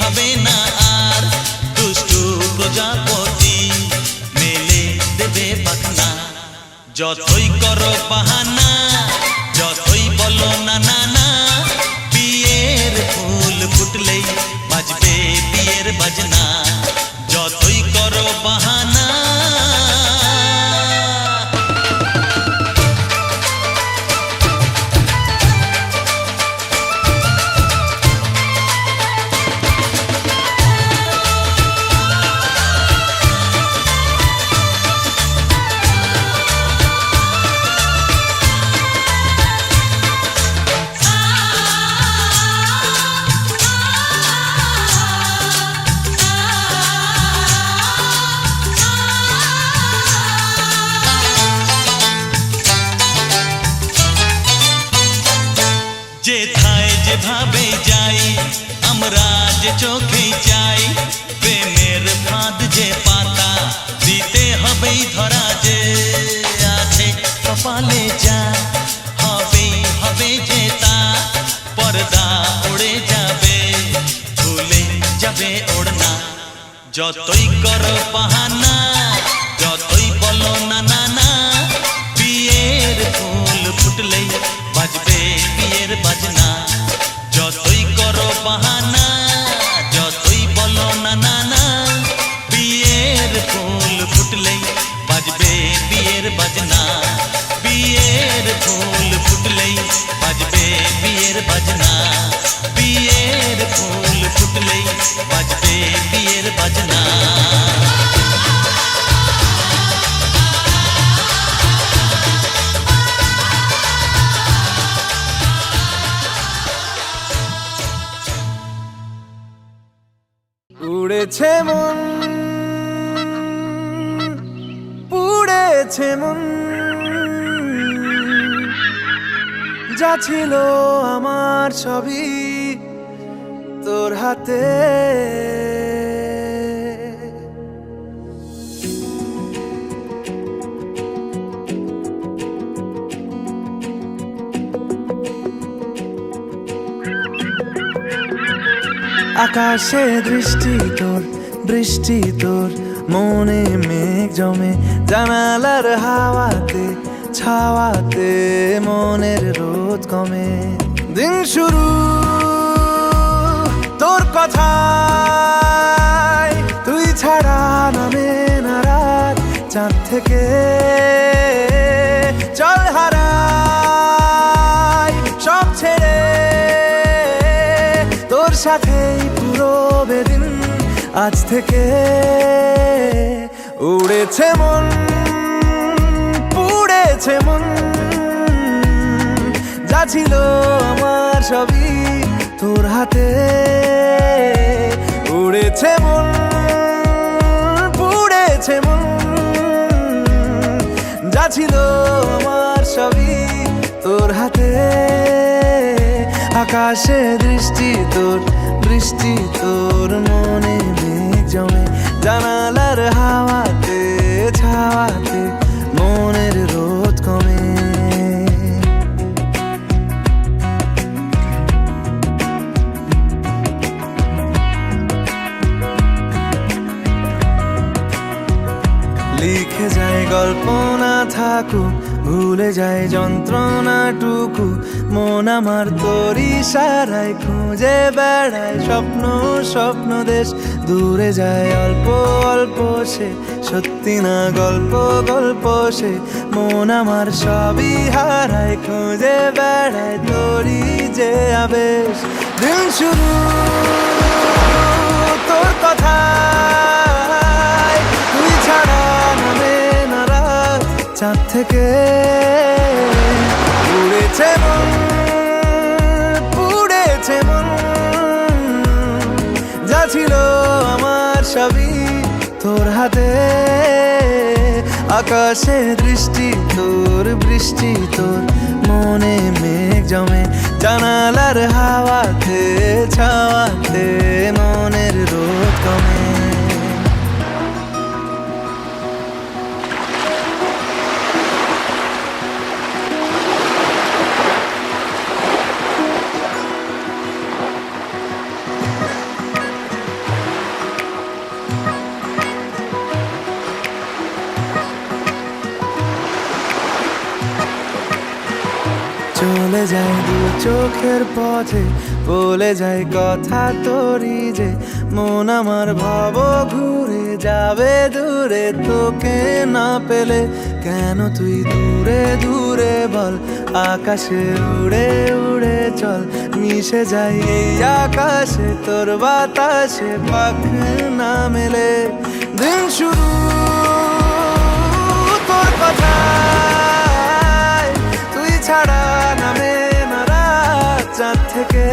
হবে না আর। দুষ্টু প্রজাপতি মেলে দেবে পাখনা। যতই করো বাহানা, যতই বলো না না না বিয়ের ফুল ফুটলেই বাজবে বিয়ের বাজনা। যতই করো বাহানা আমরা যে চোখে যাই প্রেমের ফাঁদ যে বিয়ের বাজনা বিয়ের ফুল ফুটলেই বাজবে বিয়ের বাজনা যা ছিল আমার ছবি তোর হাতে। আকাশে দৃষ্টি তোর, বৃষ্টি তোর, মনে মেঘ জমে জানালার হাওয়াতে। ছাওয়াতে মনের রোদ কমে। দিন শুরু, তোর কথা তুই ছাড়া নামে না রাত চাঁদ থেকে চল হারাই সব ছেড়ে। তোর সাথেই পুরো বেদিন আজ থেকে উড়েছে মন। পুড়েছে মন, যা ছিল আমার সবই তোর হাতে। উড়েছে মন, পুড়েছে মন, যা ছিল আমার সবই তোর হাতে। আকাশে দৃষ্টি তোর বৃষ্টি তোর, মনে জমে জানালার হাওয়াতে, ছাওয়াতে, মনের রোদ কল্পনা থাকুক, ভুলে যায় যন্ত্রণাটুকু। মন আমার তরি ইশারায় খুঁজে বেড়ায়। স্বপ্ন স্বপ্ন দেশ, দূরে যায় অল্প অল্প সে। সত্যি না গল্প গল্প সে। মন আমার সবই হারায়, খুঁজে বেড়ায় তরি যে আবেশ। দিন শুরু, তোর কথা তুই ছাড়া চাঁদ থেকে উড়েছে মন পুড়েছে মন। যা ছিল আমার সবই তোর হাতে। আকাশে দৃষ্টি, তোর বৃষ্টি, তোর মনে মেঘ জমে। জানালার হাওয়াতে, ছাওয়াতে মনের রোদ কমে। যায় দু চোখের পথে, বলে যায় কথা তোরই যে, মন আমার ভাব ঘুরে যাবে দূরে, তোকে না পেলে কেন তুই দূরে দূরে বল, আকাশে উড়ে উড়ে চল, মিশে যাই এই আকাশে, তোর বাতাসে পাখ না মেলে, দিন শুরু চাঁদ থেকে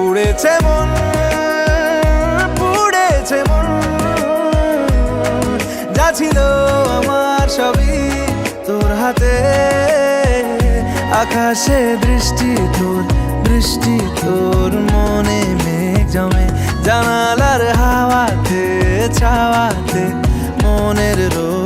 উড়েছে মন, পুড়েছে মন। যা ছিল আমার সবই তোর হাতে। আকাশে দৃষ্টি তোর বৃষ্টি তোর, মনে মেঘ জমে জানালার হাওয়াতে, ছাওয়াতে, মনের রোদ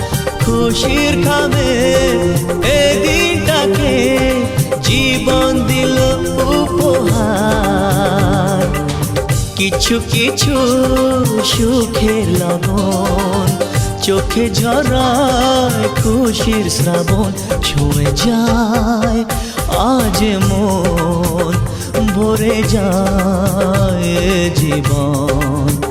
খুশির খাবে এ দিনটাকে জীবন দিল উপহার। কিছু কিছু সুখের লগন চোখে ঝরায় খুশির শ্রাবণ, ছুঁয়ে যায় আজ মন, ভরে যায় জীবন।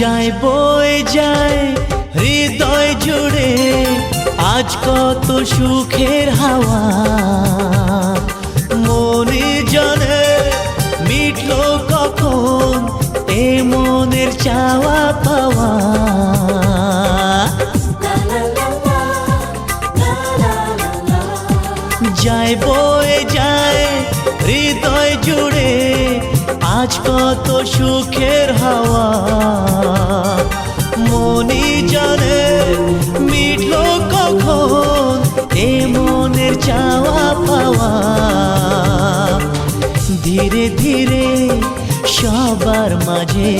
যায় বই যায়, হৃদয় জুড়ে আজ কত সুখের হাওয়া। মনে জানে মিটলো কখন এ মনের চাওয়া পাওয়া। যায়, বয়ে যায়, হৃদয় জুড়ে আজ কত সুখের হাওয়া। মনি জানে মিটলো কখন এ মনের চাওয়া পাওয়া। ধীরে ধীরে সবার মাঝে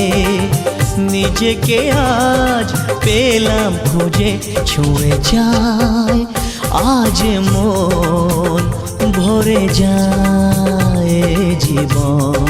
নিজেকে আজ পেলাম খুঁজে, ছুঁয়ে যায়। আজ মন ভরে যায় জীবন।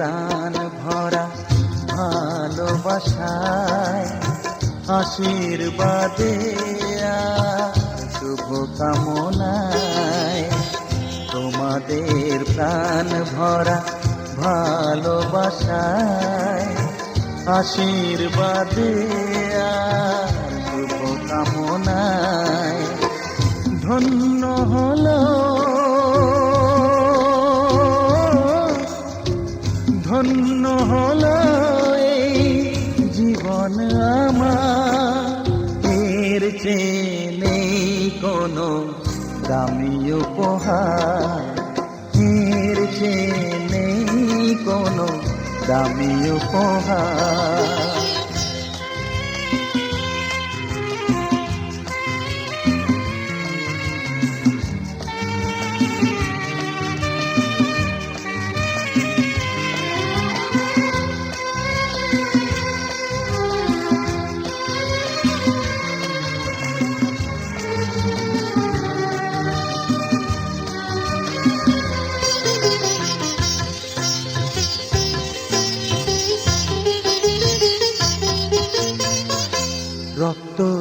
প্রাণ ভরা ভালোবাসায় আশীর্বাদে শুভ কামনায় তোমাদের প্রাণ ভরা ভালোবাসায় আশীর্বাদে শুভ কামনায় ধন্য হলো কোনো দামি উপহার।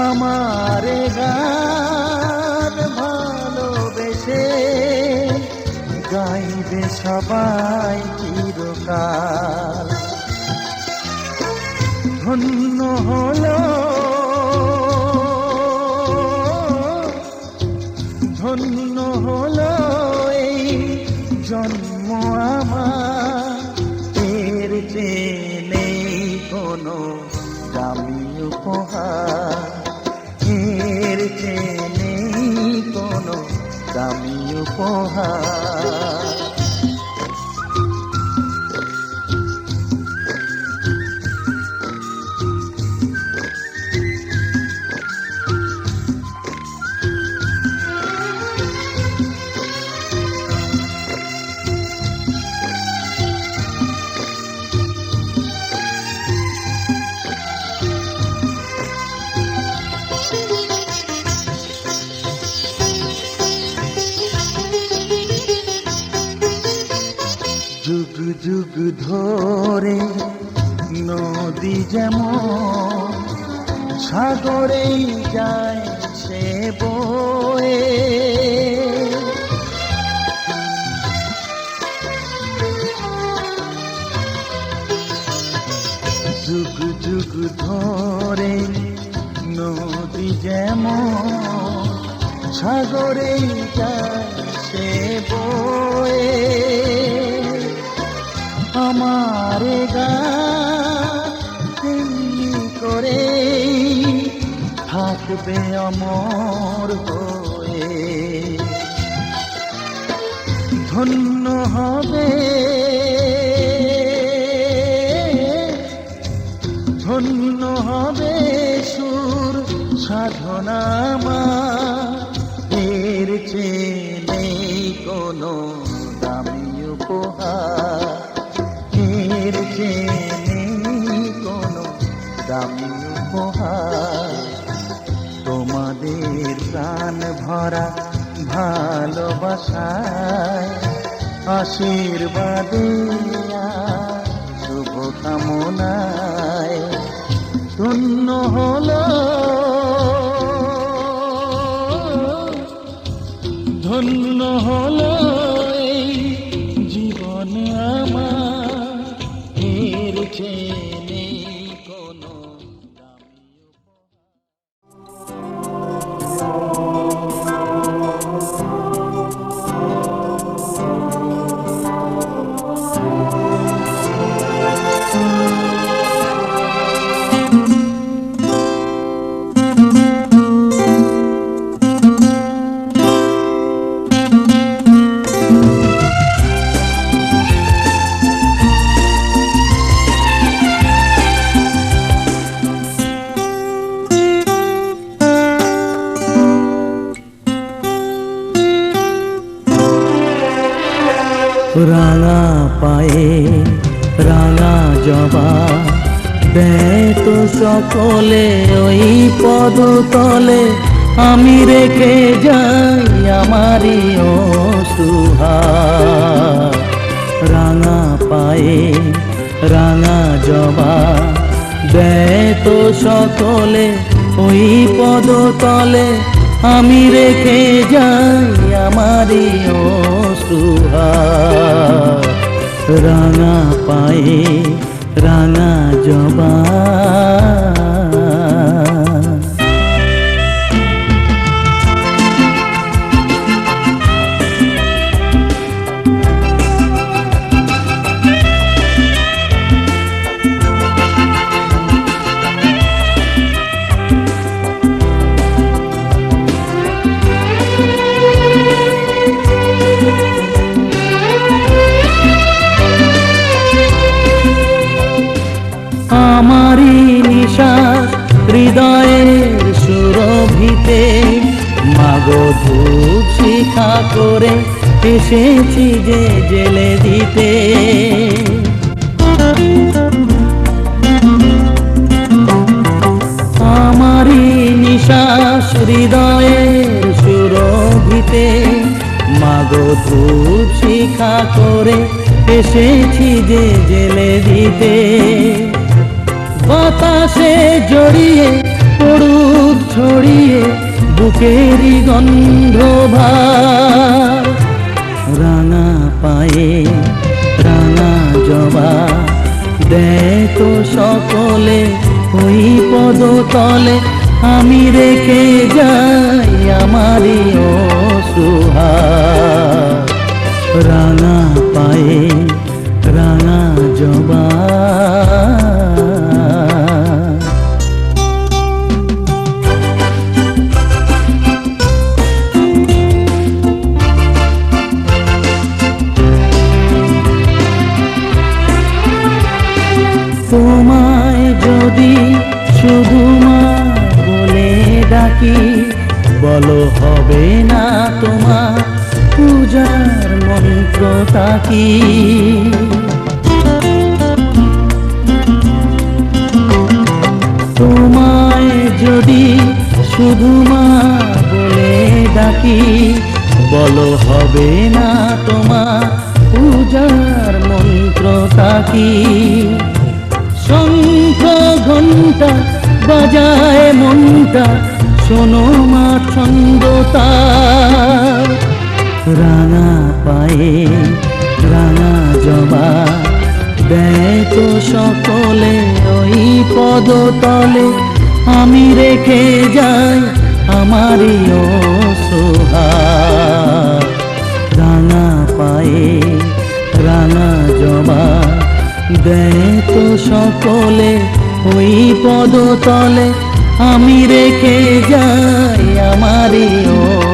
আমার গান ভালোবেসে গাইবে সবাই চিরকাল ধন্য হলো দামি উপহার। যুগ ধরে নদী যেমন সাগরেই যায় সে বয়ে আমার গা করে থাকবে অমর হয়ে। ধন্য হবে ধন্য হবে সুর সাধনা এর চেয়ে কোনো দামি উপহার। এর চেয়ে কোনো দামি উপহার। তোমাদের প্রাণ ভরা ভালোবাসায় আশীর্বাদে শুভ কামনায় ধন্য হলো। সকলে ওই পদ তলে আমি রেখে যাই আমারই অসুহার রাঙা পায়ে রাঙা জবা। এসেছি যে জেলে দিতে। আমারই নিশাস হৃদয়ের সুরভিতে। মাগো ধূপ শিখা করে এসেছি যে জেলে দিতে। বাতাসে জড়িয়ে পড়ুক ছড়িয়ে, বুকেরই গন্ধ রাঙা পায়ে রাঙা জবা। দেয় তো সকলে ওই পদ তলে আমি রেখে যাই আমারই অসুহার রাঙা পায়ে রাঙা জবা। রাঙা পায়ে, রাঙা জবা। দেয় তো সকলে ওই পদতলে, আমি রেখে যাই আমারই সোহা রাঙা পায়ে, রাঙা জবা। দেয় তো সকলে ওই পদতলে, আমি রেখে যাই আমারই সোহা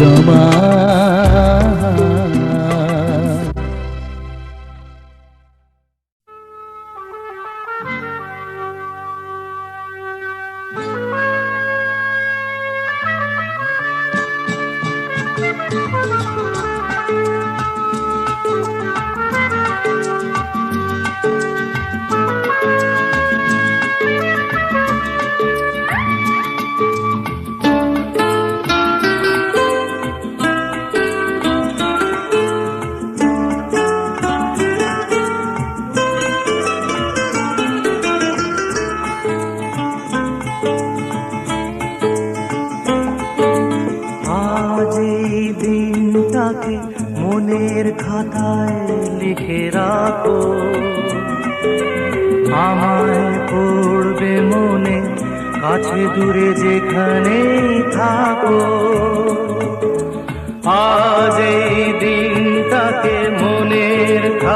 রাঙা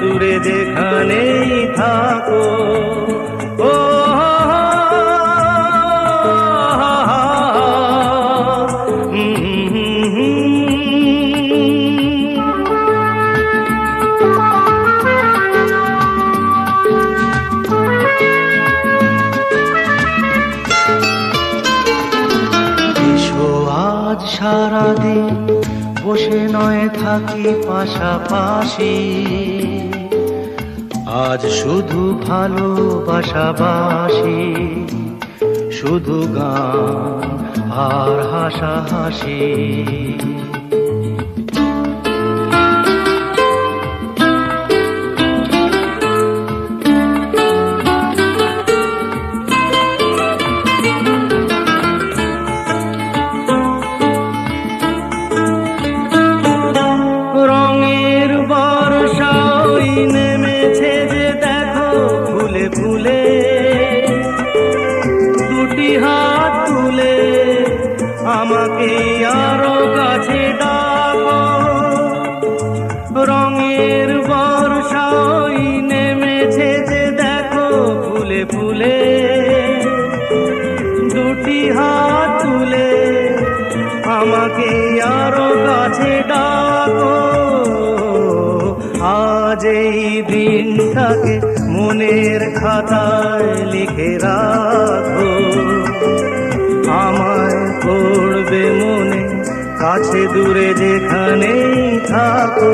দূরে যেখানেই থাকো। ও সারাদিন বসে নয় থাকি পাশাপাশি। আজ শুধু ভালোবাসাবাসি শুধু গান আর হাসাহাসি। রং ভুলে দূরে যেখানেই থাকো।